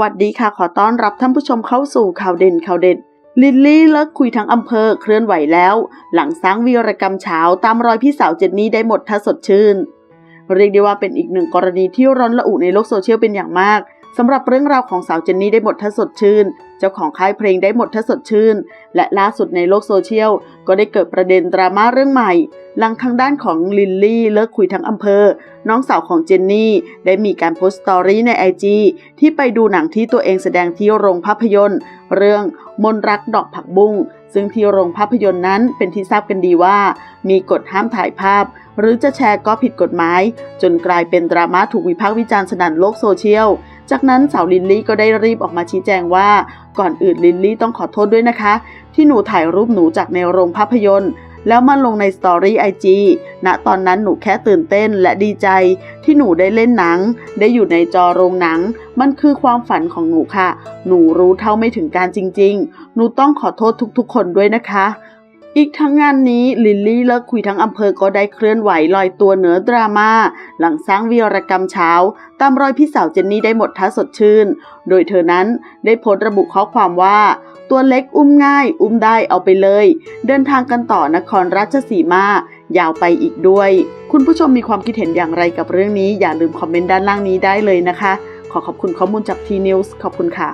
วัสดีค่ะ ขอต้อนรับท่านผู้ชมเข้าสู่ข่าวเด่นข่าวเด็ด ลิลลี่เลิกคุยทั้งอำเภอเคลื่อนไหวแล้ว หลังสร้างวีรกรรมเช้าตามรอยพี่สาวเจนนี่ได้หมดถ้าสดชื่น เรียกได้ว่าเป็นอีกหนึ่งกรณีที่ร้อนระอุในโลกโซเชียลเป็นอย่างมาก สำหรับเรื่องราวของสาวเจนนี่ได้หมดถ้าสดชื่น เจ้าของค่ายเพลงได้หมดถ้าสดชื่น และล่าสุดในโลกโซเชียล ก็ได้เกิดประเด็นดราม่าเรื่องใหม่ หลังทางด้านของลิลลี่เลิกคุยทั้งอำเภอ น้องสาวของเจนนี่ ได้มีการโพสต์สตอรี่ในไอจที่ไปดูหนังที่ตัวเองแสดงที่โรงภาพยนตร์ เรื่องมนรักดอกผักบุ้งซึ่งที่โรงภาพยนตร์นั้นเป็นที่ทราบกันดีว่า มีกฎห้ามถ่ายภาพ หรือจะแชร์ก็ผิดกฎหมาย จนกลายเป็นดราม่าถูกวิพากษ์วิจารณ์สนั่นโลกโซเชียล จากนั้นสาวลินลี่ก็ได้รีบออกมาชี้แจงว่า ก่อนอื่นลินลี่ต้องขอโทษด้วยนะคะ ที่หนูถ่ายรูปหนูจากในโรงภาพยนตร์ แล้วมาลงในสตอรี่ไอจีณตอนนั้นหนูแค่ตื่นเต้นและดีใจ ที่หนูได้เล่นหนัง ได้อยู่ในจอโรงหนัง มันคือความฝันของหนูค่ะ หนูรู้เท่าไม่ถึงการจริง ๆ หนูต้องขอโทษทุกๆ คนด้วยนะคะ อีกทั้งงานนี้ลิลลี่เลิกคุยทั้งอำเภอก็ได้เคลื่อนไหวลอยตัวเหนือดราม่าหลังสร้างวีรกรรมเช้า ตามรอยพี่สาวเจนนี่ได้หมดท่าสดชื่น โดยเธอนั้นได้โพสต์ระบุข้อความว่า ตัวเล็กอุ้มง่าย อุ้มได้เอาไปเลย เดินทางกันต่อนครราชสีมายาวไปอีกด้วย คุณผู้ชมมีความคิดเห็นอย่างไรกับเรื่องนี้อย่าลืมคอมเมนต์ด้านล่างนี้ได้เลยนะคะ ขอขอบคุณข้อมูลจากทีนิวส์ขอบคุณค่ะ